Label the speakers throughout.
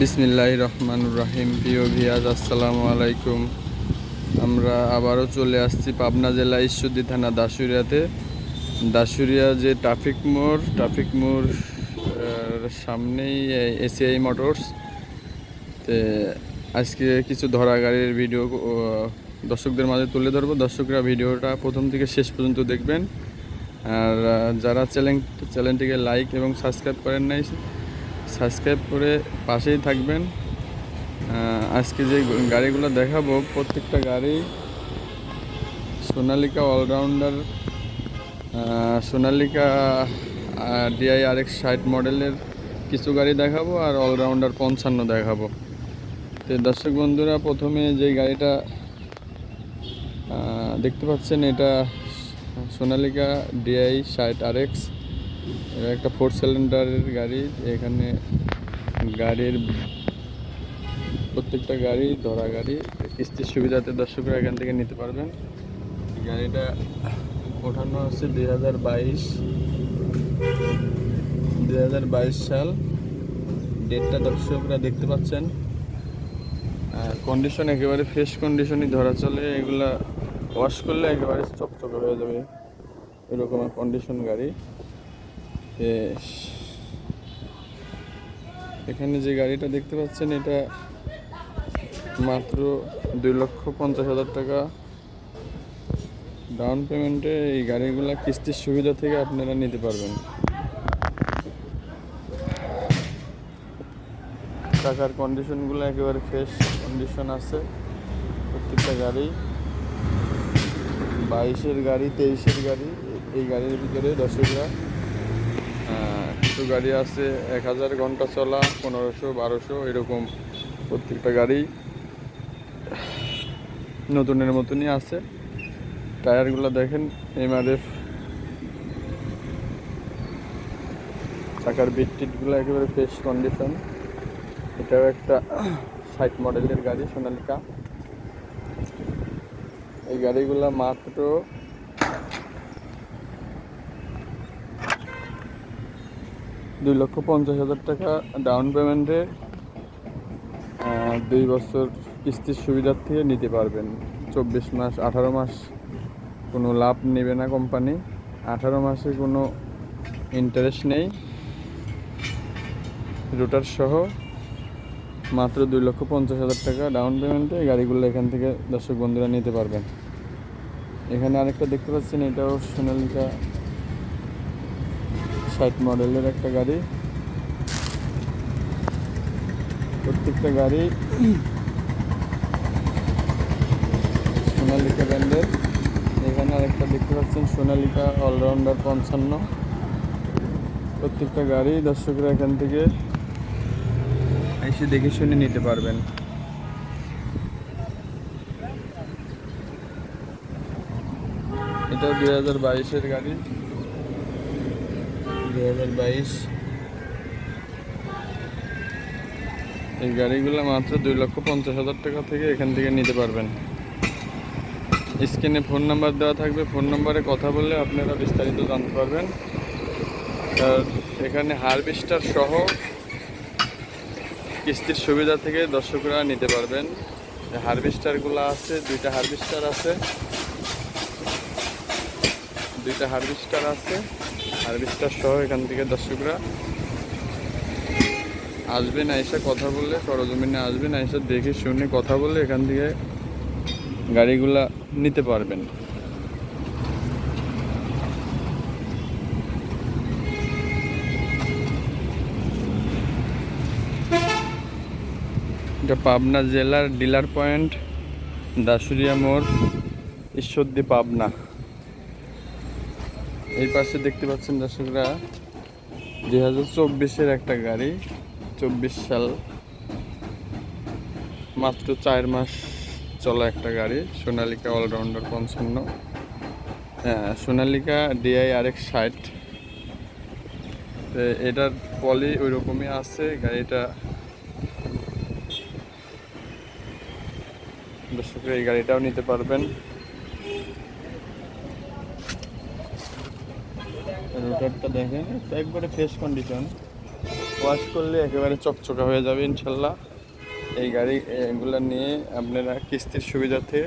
Speaker 1: বিসমিল্লাহ রহমান রাহিম। প্রিয় ভিয়াজ, আসসালামু আলাইকুম। আমরা আবারও চলে আসছি পাবনা জেলা ঈশ্বরদী থানা দাসুরিয়াতে দাসুরিয়া যে ট্রাফিক মোড় ট্রাফিক মোড় সামনেই এসিআই মোটরস। তে আজকে কিছু ধরা গাড়ির ভিডিও দর্শকদের মাঝে তুলে ধরবো। দর্শকরা ভিডিওটা প্রথম থেকে শেষ পর্যন্ত দেখবেন। আর, যারা চ্যানেল চ্যানেলটিকে লাইক এবং সাবস্ক্রাইব করেন নাই সাবস্ক্রাইব করে পাশেই থাকবেন। আজকে যে গাড়িগুলো দেখাবো, প্রত্যেকটা গাড়ি Sonalika allrounder Sonalika DI R X ষাট মডেলের কিছু গাড়ি দেখাবো আর অলরাউন্ডার পঞ্চান্ন দেখাবো। তো দর্শক বন্ধুরা, প্রথমে যে গাড়িটা দেখতে পাচ্ছেন, এটা সোনালিকা ডিআই ষাট আর এক্স এটা একটা ফোর সিলিন্ডারের গাড়ি, এখানে গাড়ির প্রত্যেকটা গাড়ি, ধরা গাড়ি, কিস্তির সুবিধাতে দর্শকরা এখান থেকে নিতে পারবেন। গাড়িটা ওঠানো হচ্ছে দুই হাজার বাইশ, দুই হাজার বাইশ সাল। ডেটটা দর্শকরা দেখতে পাচ্ছেন। কন্ডিশন একেবারে ফ্রেশ কন্ডিশনই ধরা চলে, এগুলা ওয়াশ করলে একেবারে চকচকে হয়ে যাবে। এরকম কন্ডিশন গাড়ি। এখানে যে গাড়িটা দেখতে পাচ্ছেন এটা মাত্র দুই লক্ষ পঞ্চাশ হাজার টাকা। ডাউন পেমেন্টে এই গাড়িগুলা কিস্তির সুবিধা থেকে আপনারা নিতে পারবেন। টাকার কন্ডিশনগুলো একেবারে ফ্রেশ কন্ডিশন আছে প্রত্যেকটা গাড়ি। বাইশের গাড়ি তেইশের গাড়ি এই গাড়ির ভিতরে দর্শকরা আহ, কিছু গাড়ি আছে, এক হাজার ঘণ্টা চলা, পনেরোশো, বারোশো, এরকম প্রত্যেকটা গাড়ি নতুনের মতনই আছে। টায়ারগুলো দেখেন, এমআরএফ। চাকার বিট টিটগুলো একেবারে ফ্রেশ কন্ডিশন এটাও একটা ষাট মডেলের গাড়ি, সোনালিকা। এই গাড়িগুলো মাত্র দুই লক্ষ পঞ্চাশ হাজার টাকা ডাউন পেমেন্টে দুই বছর কিস্তির সুবিধার থেকে নিতে পারবেন। চব্বিশ মাস, আঠারো মাস কোনো লাভ নেবে না কোম্পানি আঠারো মাসে কোনো ইন্টারেস্ট নেই। রুটার সহ মাত্র দুই লক্ষ পঞ্চাশ হাজার টাকা ডাউন পেমেন্টে গাড়িগুলো এখান থেকে দর্শক বন্ধুরা নিতে পারবেন। এখানে আরেকটা দেখতে পাচ্ছেন, এটাও সোনালিকা ষাট মডেলের একটা গাড়ি। প্রত্যেকটা গাড়ি সোনালিকা ব্র্যান্ডের। এখানে আরেকটা দেখতে পাচ্ছেন, সোনালিকা অলরাউন্ডার পঞ্চান্ন। প্রত্যেকটা গাড়ি দর্শকরা এখান থেকে এসে দেখে শুনে নিতে পারবেন। এটা দুই হাজার বাইশের গাড়ি। দুই হাজার বাইশ। এই গাড়িগুলো মাত্র দুই লক্ষ পঞ্চাশ হাজার টাকা থেকে এখান থেকে নিতে পারবেন। স্ক্রিনে ফোন নাম্বার দেওয়া থাকবে। ফোন নাম্বারে কথা বললে আপনারা বিস্তারিত জানতে পারবেন। আর এখানে হারভেস্টার সহ কিস্তির সুবিধা থেকে দর্শকরা নিতে পারবেন। হারভেস্টারগুলো আছে, দুইটা হারভেস্টার আছে। দুইটা হারভেস্টার আছে। হারভেস্টার সহ এখান থেকে দর্শকরা আসবেন আইসা কথা বললে, সরজমিনে আসবেন আইসা দেখে শুনে কথা বললে এখান থেকে গাড়িগুলা নিতে পারবেন। এটা পাবনা জেলার ডিলার পয়েন্ট দাসুরিয়া মোড়, ঈশ্বরদী পাবনা। এই পাশে দেখতে পাচ্ছেন দর্শকরা দুই হাজার চব্বিশের একটা গাড়ি চব্বিশ সাল মাত্র চার মাস চলা একটা গাড়ি সোনালিকা অলরাউন্ডার পঞ্চান্ন। হ্যাঁ, সোনালিকা ডিআই আর এক্স ষাট এটার পলি ওই রকমই আছে গাড়িটা দর্শকরা এই গাড়িটাও নিতে পারবেন। রোটারটা দেখেন একবারে ফ্রেশ কন্ডিশন ওয়াশ করলে একেবারে চকচকা হয়ে যাবে, ইনশাল্লাহ। এই গাড়ি, এগুলো নিয়ে আপনারা কিস্তির সুবিধাতে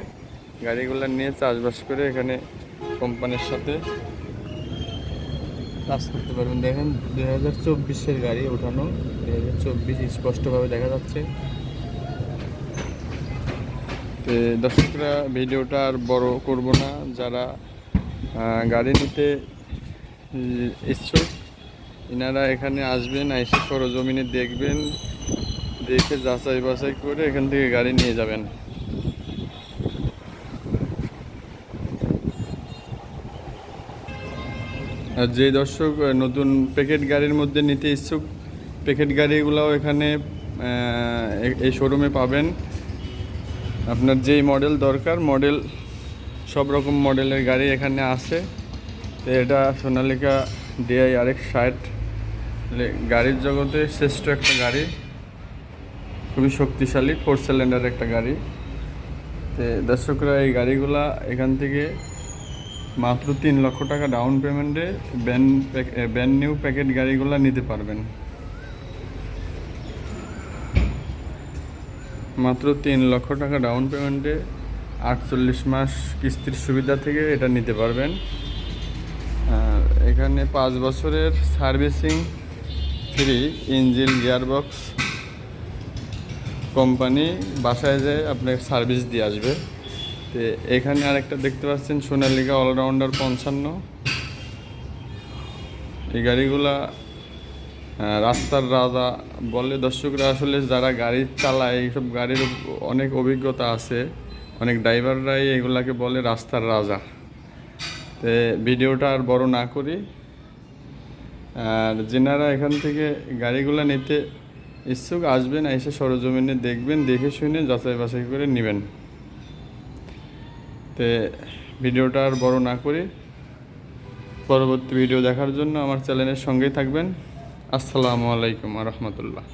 Speaker 1: গাড়িগুলো নিয়ে চাষবাস করে এখানে কোম্পানির সাথে কাজ করতে পারবেন। দেখেন, দুই হাজার চব্বিশের গাড়ি ওঠানো। দুই হাজার চব্বিশ স্পষ্টভাবে দেখা যাচ্ছে। তো দর্শকরা, ভিডিওটা আর বড় করব না। যারা গাড়ি নিতে ইচ্ছুক ইনারা এখানে আসবেন, এসে সরজমিনে দেখবেন, দেখে যাচাই বাছাই করে এখান থেকে গাড়ি নিয়ে যাবেন। আর যে দর্শক নতুন প্যাকেট গাড়ির মধ্যে নিতে ইচ্ছুক, প্যাকেট গাড়িগুলোও এখানে এই শোরুমে পাবেন। আপনার যেই মডেল দরকার, মডেল, সব রকম মডেলের গাড়ি এখানে আছে। তো এটা সোনালিকা ডিআই আরেক ষাট গাড়ির জগতে শ্রেষ্ঠ একটা গাড়ি। খুবই শক্তিশালী, ফোর সিলিন্ডার একটা গাড়ি। তো দর্শকরা এই গাড়িগুলা এখান থেকে মাত্র তিন লক্ষ টাকা ডাউন পেমেন্টে ব্যান ব্যান নিউ প্যাকেট গাড়িগুলো নিতে পারবেন। মাত্র তিন লক্ষ টাকা ডাউন পেমেন্টে আটচল্লিশ মাস কিস্তির সুবিধা থেকে এটা নিতে পারবেন। এখানে পাঁচ বছরের servicing free engine gearbox company বাসায় যায় আপনাকে সার্ভিস দিয়ে আসবে। তো এখানে আরেকটা দেখতে পাচ্ছেন, সোনালিকা অলরাউন্ডার পঞ্চান্ন। এই গাড়িগুলা রাস্তার রাজা বলে দর্শকরা আসলে যারা গাড়ি চালায়, এইসব গাড়ির অনেক অভিজ্ঞতা আছে। অনেক ড্রাইভাররাই এগুলাকে বলে রাস্তার রাজা। তো ভিডিওটা আর বড় না করি। আর যেনারা এখান থেকে গাড়িগুলো নিতে ইচ্ছুক আসবেন, এসে সরজমিনে দেখবেন, দেখে শুনে যাচাই বাছাই করে নেবেন। তে ভিডিওটা আর বড় না করি। পরবর্তী ভিডিও দেখার জন্য আমার চ্যানেলের সঙ্গেই থাকবেন। আসসালামু আলাইকুম রহমতুল্লাহ।